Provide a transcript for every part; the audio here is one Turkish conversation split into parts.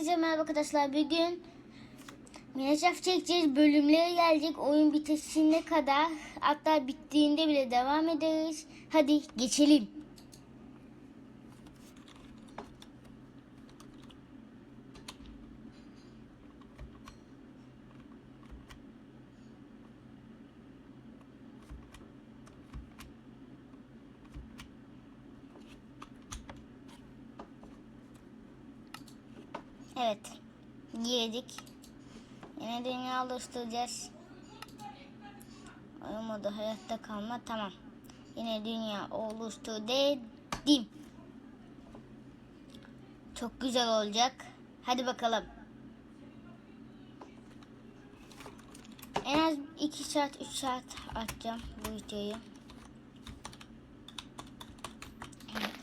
Hepinize merhaba arkadaşlar. Bugün Minecraft çekeceğiz. Bölümlere gelecek. Oyun bitesine kadar. Hatta bittiğinde bile devam ederiz. Hadi geçelim. Evet. Girdik. Yine dünya oluşturacağız. Modu hayatta kalma. Tamam. Yine dünya oluştur dedim. Çok güzel olacak. Hadi bakalım. En az 2 saat 3 saat atacağım bu videoyu.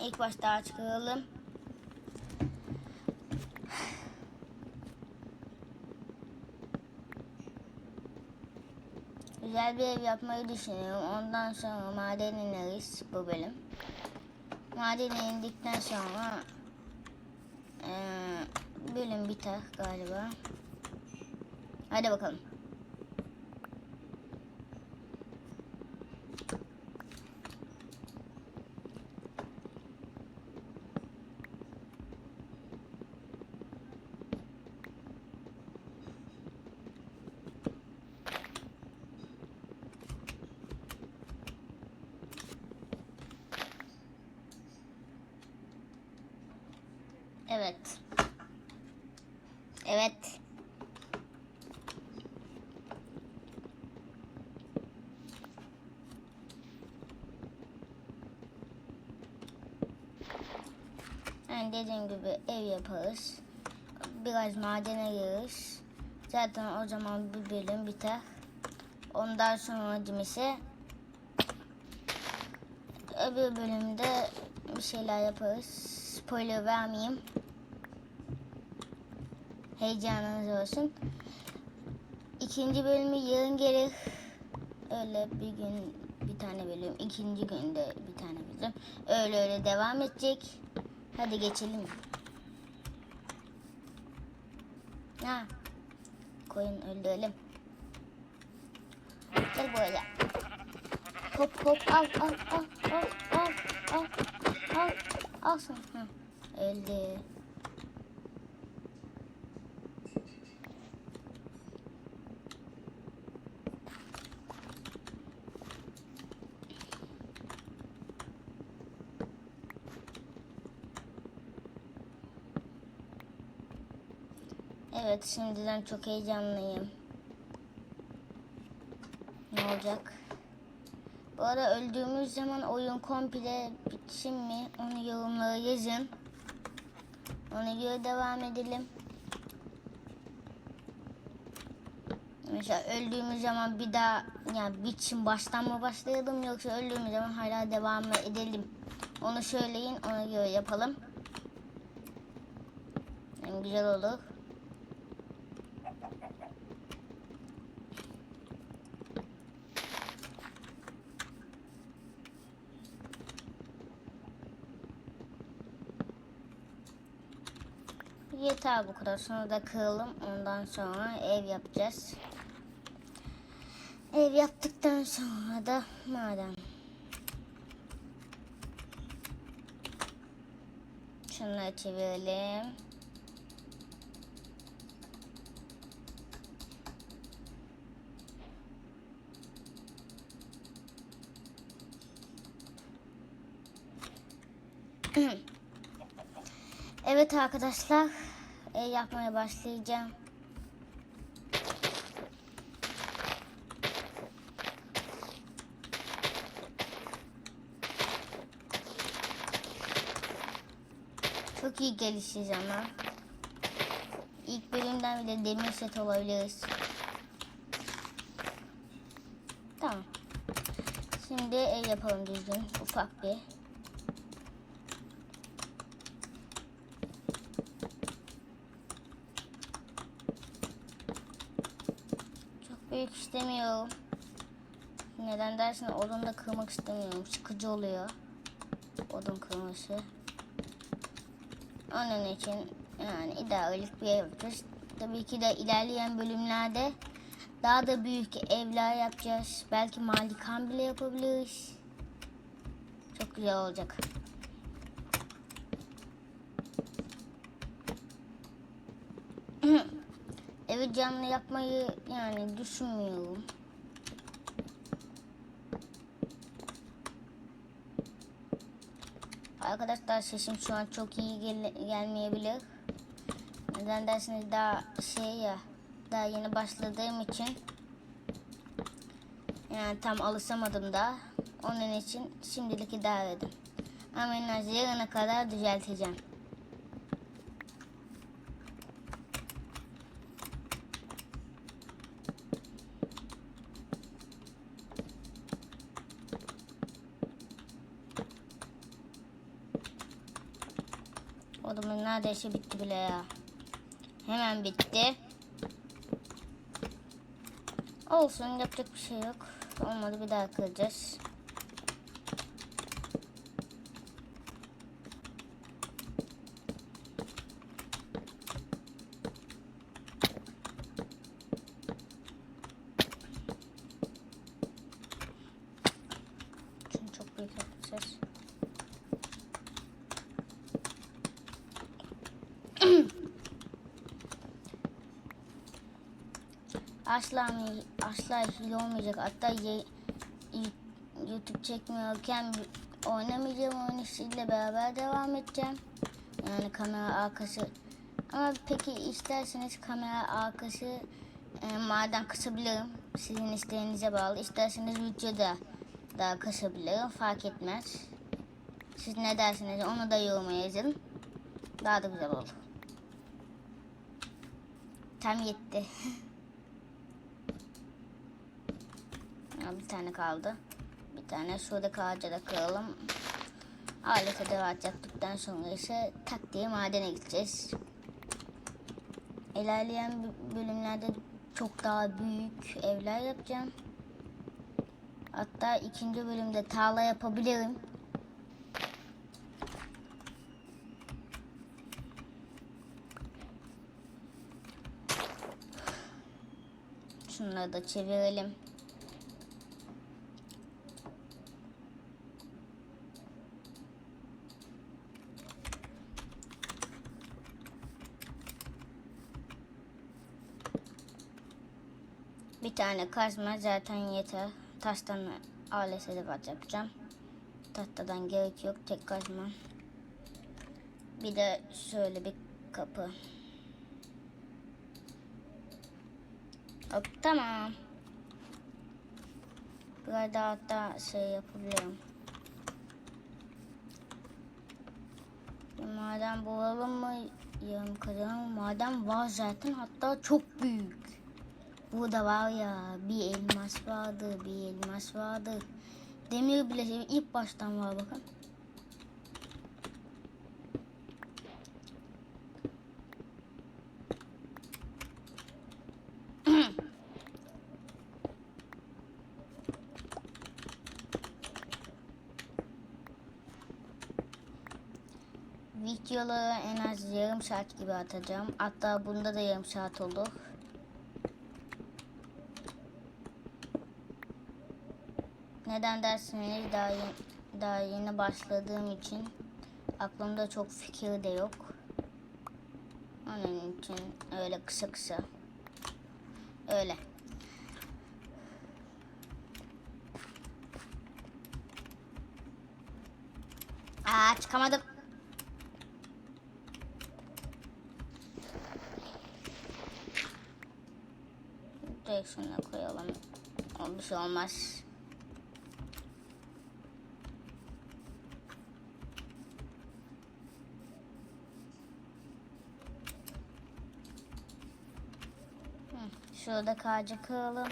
İlk başta açıklayalım. Güzel bir ev yapmayı düşünüyorum. Ondan sonra maden ineriz bu bölüm. Madene indikten sonra eee, bölüm biter galiba. Hadi bakalım. Evet. Evet. Yani dediğim gibi ev yaparız. Biraz madene gireriz. Zaten o zaman bir bölüm biter. Ondan sonra ise öbür bölümde bir şeyler yaparız. Spoiler vermeyeyim. Heyecanınız olsun. İkinci bölümü yarın gelir. Öyle bir gün bir tane bölüm. ikinci günde bir tane bölüm. Öyle öyle devam edecek. Hadi geçelim. Ha. Koyun öldürelim. Gel buraya. Hop hop al al al al al al al al. Hı. Öldü. Evet şimdiden çok heyecanlıyım. Ne olacak? Bu arada öldüğümüz zaman oyun komple bitsin mi? Onu yorumlara yazın. Ona göre devam edelim. Mesela öldüğümüz zaman bir daha yani bitsin baştan mı başlayalım yoksa öldüğümüz zaman hala devam mı edelim? Onu söyleyin ona göre yapalım. Yani güzel olur. Yeter bu kadar. Sonra da kıralım. Ondan sonra ev yapacağız. Ev yaptıktan sonra da maden. Şunları çevirelim. Evet arkadaşlar, e, yapmaya başlayacağım. Çok iyi gelişeceğiz ama. İlk bölümden bile demir set olabiliriz. Tamam. Şimdi ev yapalım düzgün, ufak bir. Çok büyük istemiyorum. Neden dersin odun da kırmak istemiyorum. Sıkıcı oluyor. Odun kırması. Onun için Yani idarelik bir ev yapacağız. Tabii ki de ilerleyen bölümlerde daha da büyük evler yapacağız. Belki malikan bile yapabiliriz. Çok güzel olacak. Evi camlı yapmayı yani düşünmüyorum. Arkadaşlar sesim şu an çok iyi gel- gelmeyebilir. Neden dersiniz daha şey ya daha yeni başladığım için yani tam alışamadım da onun için şimdilik idare edin. Ama en az yarına kadar düzelteceğim. Odamın neredeyse bitti bile ya. Hemen bitti. Olsun yapacak bir şey yok. Olmadı bir daha kıracağız. Çünkü çok büyük yapacağız. Asla asla hile olmayacak. Hatta ye- YouTube çekmiyorken oynamayacağım oyun işiyle beraber devam edeceğim. Yani kamera arkası. Ama peki isterseniz kamera arkası e, maden kısabilirim. Sizin isteğinize bağlı. İsterseniz videoda da kısabilirim. Fark etmez. Siz ne dersiniz onu da yoruma yazın. Daha da güzel olur. Tam yetti. Ya bir tane kaldı. Bir tane şuradaki ağaca da kıralım. Alete devam yaptıktan sonra ise tak diye madene gideceğiz. İlerleyen bölümlerde çok daha büyük evler yapacağım. Hatta ikinci bölümde tarla yapabilirim. Şunları da çevirelim. Bir tane kazma zaten yeter. Taştan alet edevat yapacağım. Tahtadan gerek yok. Tek kazma. Bir de şöyle bir kapı. Hop tamam. Biraz daha hatta şey yapabilirim. Bir maden bulalım mı? Yarım kazanalım. Maden var zaten hatta çok büyük. Burada var ya bir elmas vardı, bir elmas vardı. Demir bileşiği ilk baştan var bakın. Videoları en az yarım saat gibi atacağım. Hatta bunda da yarım saat olur. Neden derseniz daha yeni, daha yeni başladığım için aklımda çok fikir de yok. Onun için öyle kısa kısa. Öyle. Aa çıkamadım. Direkt şuna koyalım. O bir şey olmaz. Şurada kağıcı kıralım.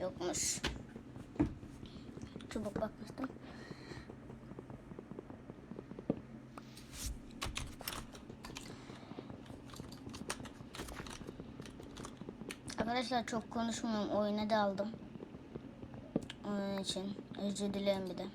Yokmuş. Çubuk bakmıştım. Arkadaşlar çok konuşmuyorum. Oyuna daldım. Onun için özür dilerim bir de.